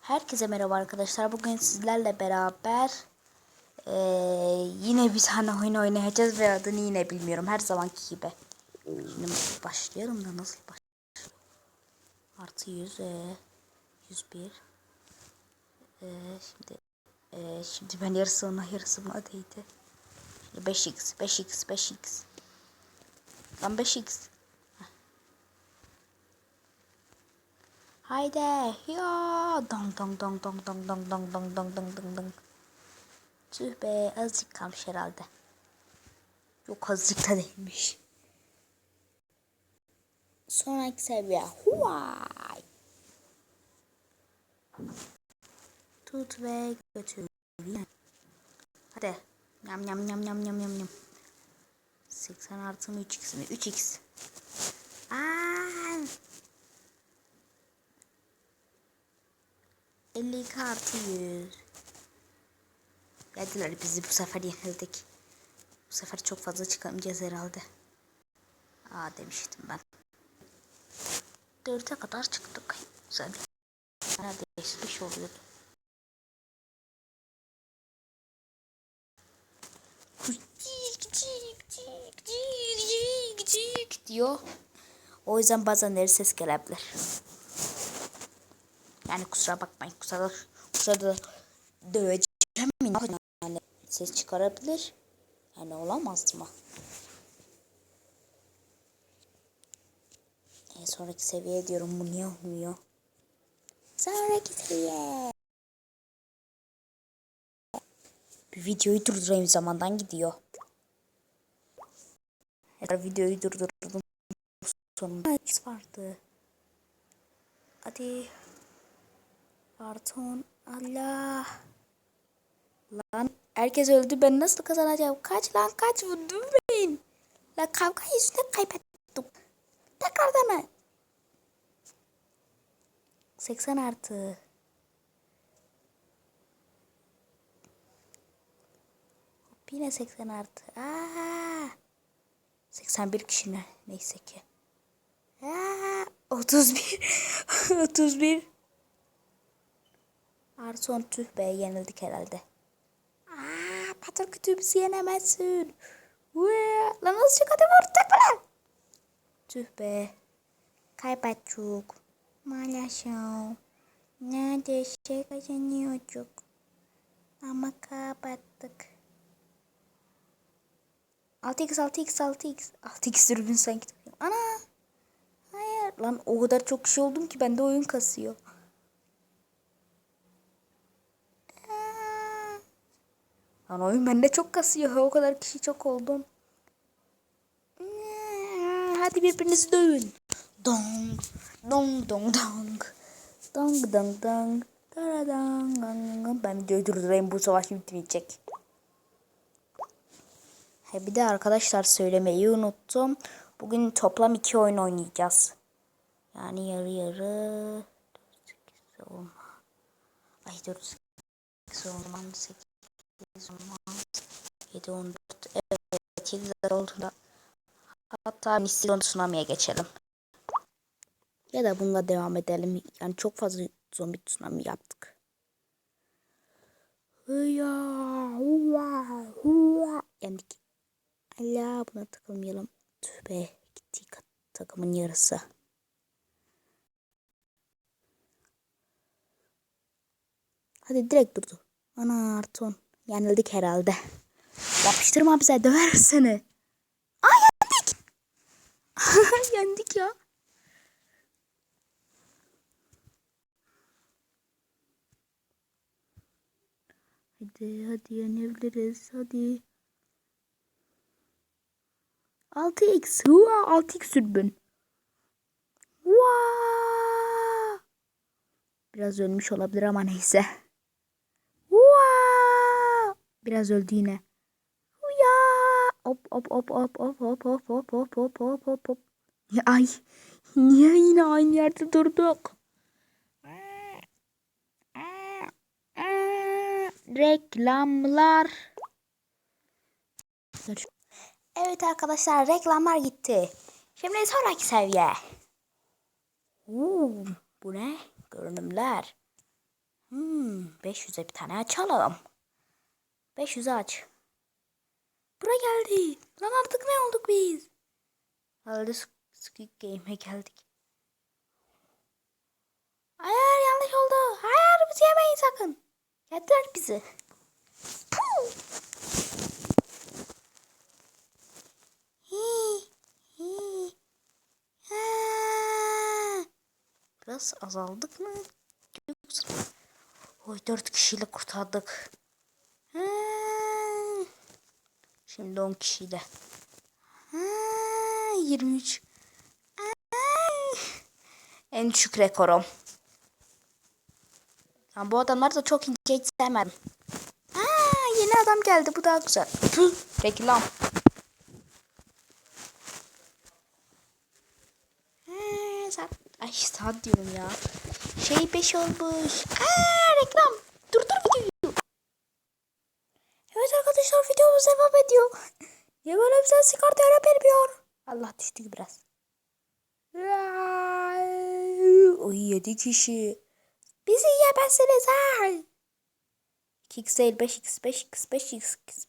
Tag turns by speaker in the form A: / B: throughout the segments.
A: Herkese merhaba arkadaşlar. Bugün sizlerle beraber eee, yine bir tane oyun oynayacağız ve adını yine bilmiyorum. Her zamanki gibi. Şimdi başlayalım da nasıl başlayalım? Artı 100, eee, 101. Eee, şimdi eee, şimdi ben yarısı ona yarısı bana değdi. Şimdi 5x, 5x, 5x. Lan 5x. Haydi ya dong dong dong dong dong dong dong dong dong dong dong dong. Tüh be azıcık kalmış herhalde. Yok azıcık da değilmiş. Sonraki seviye. Huay. Tut ve götür. Hadi. Yam yam yam yam yam yam yam. 80 artı mı 3x mi? 3x. Aa! 52 artı 100. Geldiler bizi bu sefer yenildik. Bu sefer çok fazla çıkamayacağız herhalde. Aa demiştim ben. 4'e kadar çıktık. Güzel. Bir şey oluyordu. Diyor. O yüzden bazen her ses gelebilir. Yani kusura bakmayın. Kusura, kusura da döveceğim. mi? Yani ses çıkarabilir. Yani olamaz mı? En sonraki seviye diyorum. Bu niye olmuyor? Sonraki seviye. Bir videoyu durdurayım zamandan gidiyor. Eğer videoyu durdurdum. Sonunda vardı. Hadi. Pardon. Allah. Lan herkes öldü. Ben nasıl kazanacağım? Kaç lan kaç vurdum ben. La kavga yüzünden kaybettim. Tekrardan mı? 80 artı. Yine 80 artı. Aa. 81 kişi ne? Neyse ki. Aa, 31. 31. Arson tüh be yenildik herhalde. Aa, patron kütüğümüzü yenemezsin. Vee, lan nasıl çıkardı vuracak lan? Tüh be. Kaybettik. Maalesef. Neredeyse kazanıyorduk. Ama kaybettik. 6x 6x 6x. 6x dürbün sanki. Ana. Hayır. Lan o kadar çok şey oldum ki bende oyun kasıyor. Lan oyun bende çok kasıyor. O kadar kişi çok oldum. Hadi birbirinizi dövün. Dong. Dong dong dong. Dong dong dong. Daradang, dong, dong. Ben videoyu durdurayım. Bu savaş bitmeyecek. He bir de arkadaşlar söylemeyi unuttum. Bugün toplam iki oyun oynayacağız. Yani yarı yarı. 4, 8, 10. Ay 4, 8, 10, 8. 7 14 evet 7 olduğunda hatta misyon tsunami'ye geçelim. Ya da bununla devam edelim. Yani çok fazla zombi tsunami yaptık. Yendik. Allah buna takılmayalım. Tüh be gitti takımın yarısı. Hadi direkt durdu. Ana Arton. Yenildik herhalde. Yapıştırma bize döver seni. Aa yendik. yendik ya. Hadi hadi yenebiliriz hadi. 6x. Hua 6x sürbün. Hua. Biraz ölmüş olabilir ama neyse. Biraz öldü yine. Ya hop hop hop hop hop hop hop hop hop hop hop hop hop. Ay niye yine aynı yerde durduk? Reklamlar. Evet arkadaşlar reklamlar gitti. Şimdi sonraki seviye. Uuu, bu ne? Görünümler. Hmm, 500'e bir tane açalım. 500'ü aç. Bura geldi. Lan artık ne olduk biz? Herhalde Squid Game'e geldik. Hayır yanlış oldu. Hayır bizi yemeyin sakın. Yediler bizi. Puh! Hi, hi. Ha. Biraz azaldık mı? Yoksa... Oy dört kişiyle kurtardık. Ha. Şimdi 10 kişiyle. Ha, 23. Ay. En düşük rekorum. Ya bu adamlar da çok ince hiç sevmedim. Aa, yeni adam geldi bu daha güzel. Tüh, reklam. Ay saat diyorum ya. Şey 5 olmuş. Aa, reklam. Durdur videoyu. Evet videomuz devam ediyor. Niye böyle güzel sigorta vermiyor? Allah düştük biraz. O 7 kişi. Bizi yiyemezsiniz ha. 2x değil 5x 5x 5x.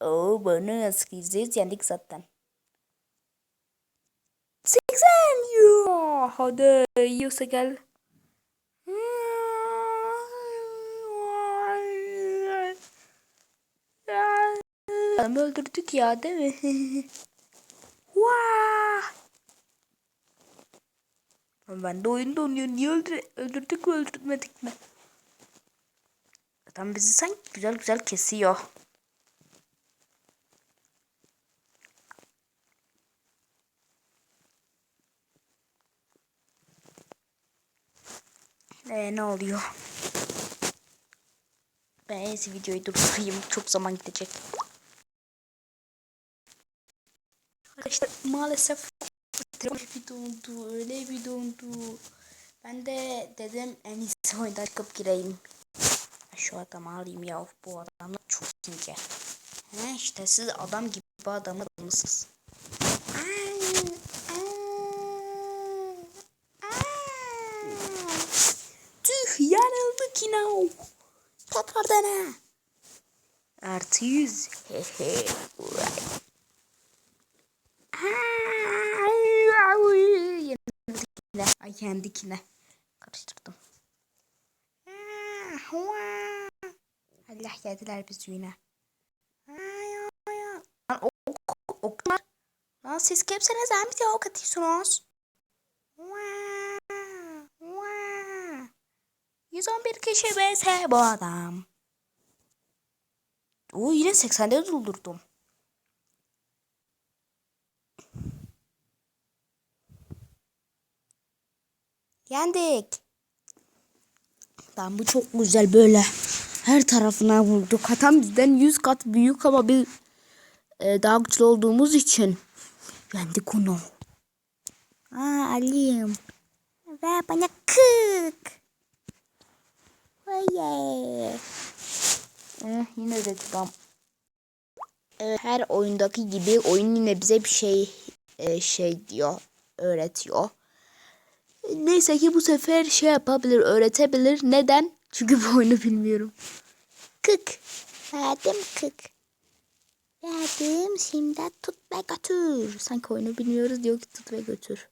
A: Oo bunu sıkıyız yendik zaten. 80 ya. Hadi yiyorsa gel. Adamı öldürdük ya değil mi? Vaa! Ben de oyunda oynuyorum. Niye öldür öldürdük mü öldürmedik mi? Adam bizi sanki güzel güzel kesiyor. Ee, ne oluyor? Ben en videoyu durdurayım. Çok zaman gidecek. Arkadaşlar maalesef bir dondu. Öyle bir dondu. Ben de dedim en iyisi oyundan çıkıp gireyim. Şu adamı alayım ya. Bu adamlar çok ince. He işte siz adam gibi adamı mısınız? Tüh yanıldık yine. Tekrar dene. Artı yüz. Hehe. Yine. Ay kendikine. Karıştırdım. Allah yediler bizi yine. Lan ok, oklar. Lan siz kimsiniz? Hem bize ok atıyorsunuz. 111 kişi vs bu adam. Oo yine 80'de doldurdum. Yendik. Lan bu çok güzel böyle. Her tarafına vurduk. Hatam bizden 100 kat büyük ama bir e, daha güçlü olduğumuz için yendik onu. Aa Ali'yim. Ver bana kık. Oye. Eh, yine reklam. Evet, her oyundaki gibi oyun yine bize bir şey e, şey diyor, öğretiyor. Neyse ki bu sefer şey yapabilir, öğretebilir. Neden? Çünkü bu oyunu bilmiyorum. Kık. Verdim kık. Verdim şimdi tut ve götür. Sanki oyunu bilmiyoruz diyor ki tut ve götür.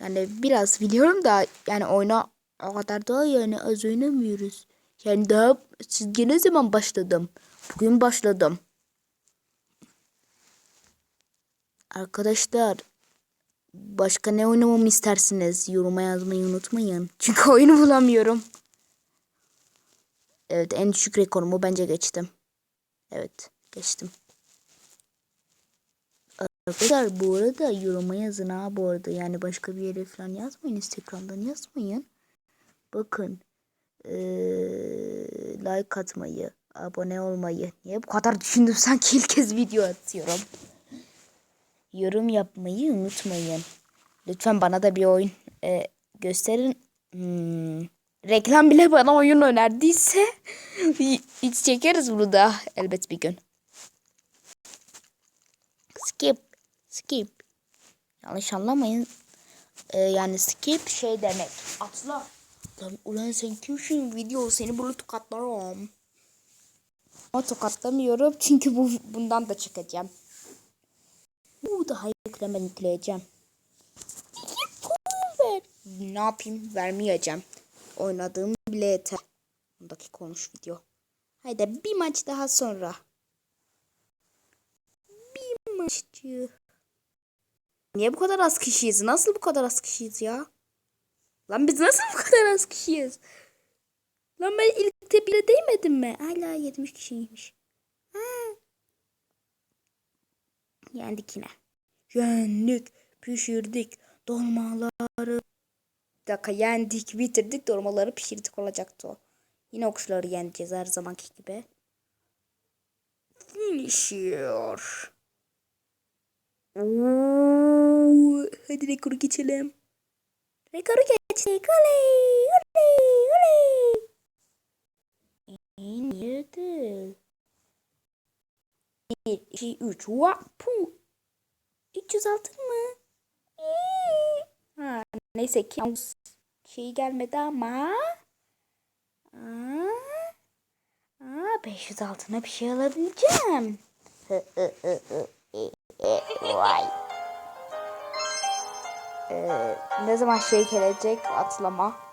A: Yani biraz biliyorum da yani oyuna o kadar da yani az oynamıyoruz. Yani daha sizce ne zaman başladım? Bugün başladım. Arkadaşlar başka ne oynamamı istersiniz? Yoruma yazmayı unutmayın. Çünkü oyunu bulamıyorum. Evet en düşük rekorumu bence geçtim. Evet geçtim. Arkadaşlar bu arada yoruma yazın ha bu arada. Yani başka bir yere falan yazmayın. Instagram'dan yazmayın. Bakın. Ee, like atmayı, abone olmayı. Niye bu kadar düşündüm sanki ilk kez video atıyorum. Yorum yapmayı unutmayın. Lütfen bana da bir oyun e, gösterin. Hmm. Reklam bile bana oyun önerdiyse hiç çekeriz bunu da elbet bir gün. Skip. Skip. Yanlış anlamayın. Ee, yani skip şey demek. Atla. Lan ulan sen kimsin video seni bunu tokatlarım. Ama tokatlamıyorum çünkü bu bundan da çıkacağım. Bu daha yükleme yükleyeceğim. Ver. Ne yapayım vermeyeceğim. Oynadığım bile yeter. 10 dakika video. Haydi bir maç daha sonra. Bir maççı. Niye bu kadar az kişiyiz? Nasıl bu kadar az kişiyiz ya? Lan biz nasıl bu kadar az kişiyiz? Lan ben ilk bile değmedim mi? Hala 70 kişiymiş. Ha. Yendik yine. Yendik, pişirdik, dolmaları. Bir dakika yendik, bitirdik, dolmaları pişirdik olacaktı o. Yine okuşları yeneceğiz her zamanki gibi. Finisher. Oo, hadi rekoru geçelim. Rekoru geçtik. Oley, oley, oley. Yedi. Bir, iki, üç. Vapu. 306 mı? İyi. Ha, neyse ki şey gelmedi ama. Aa, aa, 500 altına bir şey alabileceğim. Vay. Ee, ne zaman şey gelecek atlama.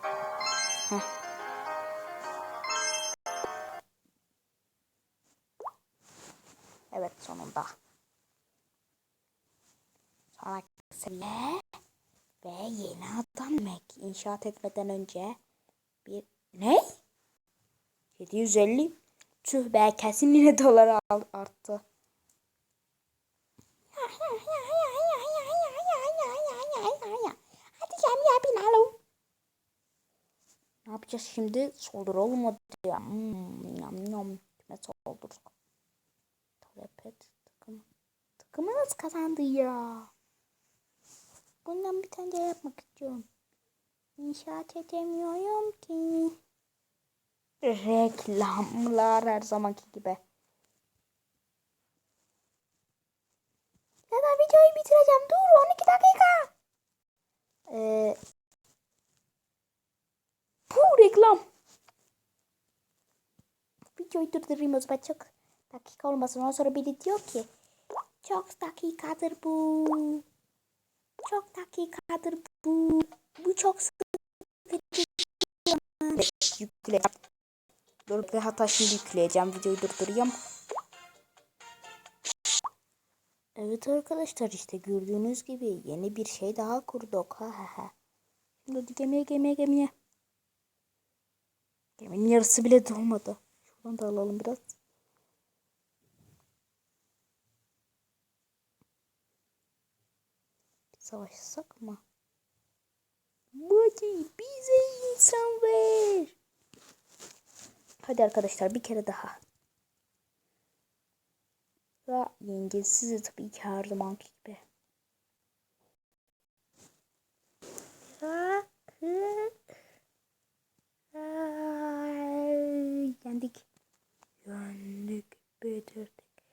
A: Seviye ve yeni adam demek. İnşaat etmeden önce bir ne? 750 tüh be kesin yine dolar arttı. Hadi gel ya binalım. Ne yapacağız şimdi? Soldur olmadı ya. Hmm, yam yam. Kime soldurduk? Telepet takım. Takımınız kazandı ya. Bundan bir tane daha yapmak istiyorum. İnşaat edemiyorum ki. Reklamlar her zamanki gibi. Ya da videoyu bitireceğim. Dur 12 dakika. Ee, bu reklam. Videoyu durdurayım o zaman çok dakika olmasın. Ondan sonra biri diyor ki çok dakikadır bu. Çok dakikadır bu. Bu çok sıkıcı. Yükle. Dur bir hatta şimdi yükleyeceğim. Videoyu durdurayım. Evet arkadaşlar işte gördüğünüz gibi yeni bir şey daha kurduk. Ha ha ha. Şimdi hadi gemiye gemiye gemiye. Geminin yarısı bile dolmadı. Şuradan da alalım biraz. Savaşsak mı? Hadi bize insan ver. Hadi arkadaşlar bir kere daha. Ve yenilsiz tabii ki her zamanki gibi. Yendik. Yendik, bitirdik.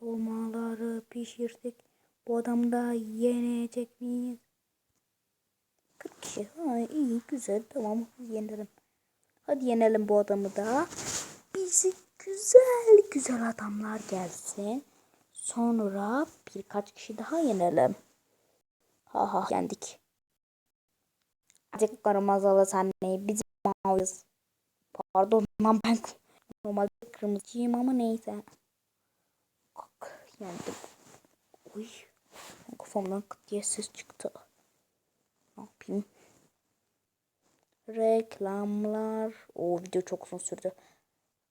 A: Dolmaları pişirdik. Bu adamı da yenecek miyiz? 40 kişi. Ha, iyi, güzel. Tamam, yenelim. Hadi yenelim bu adamı da. Bizi güzel güzel adamlar gelsin. Sonra birkaç kişi daha yenelim. Ha ha yendik. Azıcık kırmızılı sahneyi biz maviyiz. Pardon lan ben normalde kırmızıyım ama neyse. Kalk yendim. Uy. Kafamdan kıt diye ses çıktı. Ne yapayım? Reklamlar. O video çok uzun sürdü.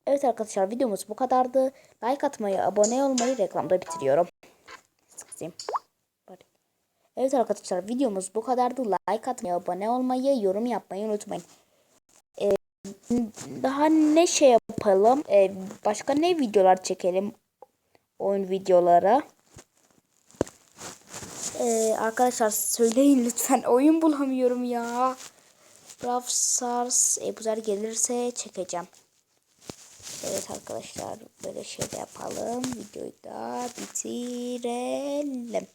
A: Evet arkadaşlar videomuz bu kadardı. Like atmayı, abone olmayı reklamda bitiriyorum. Sıkayım. Evet arkadaşlar videomuz bu kadardı. Like atmayı, abone olmayı, yorum yapmayı unutmayın. Ee, daha ne şey yapalım? Ee, başka ne videolar çekelim? Oyun videoları. Ee, arkadaşlar söyleyin lütfen. Oyun bulamıyorum ya. Brawl Stars e, bu gelirse çekeceğim. Evet arkadaşlar böyle şey yapalım. Videoyu da bitirelim.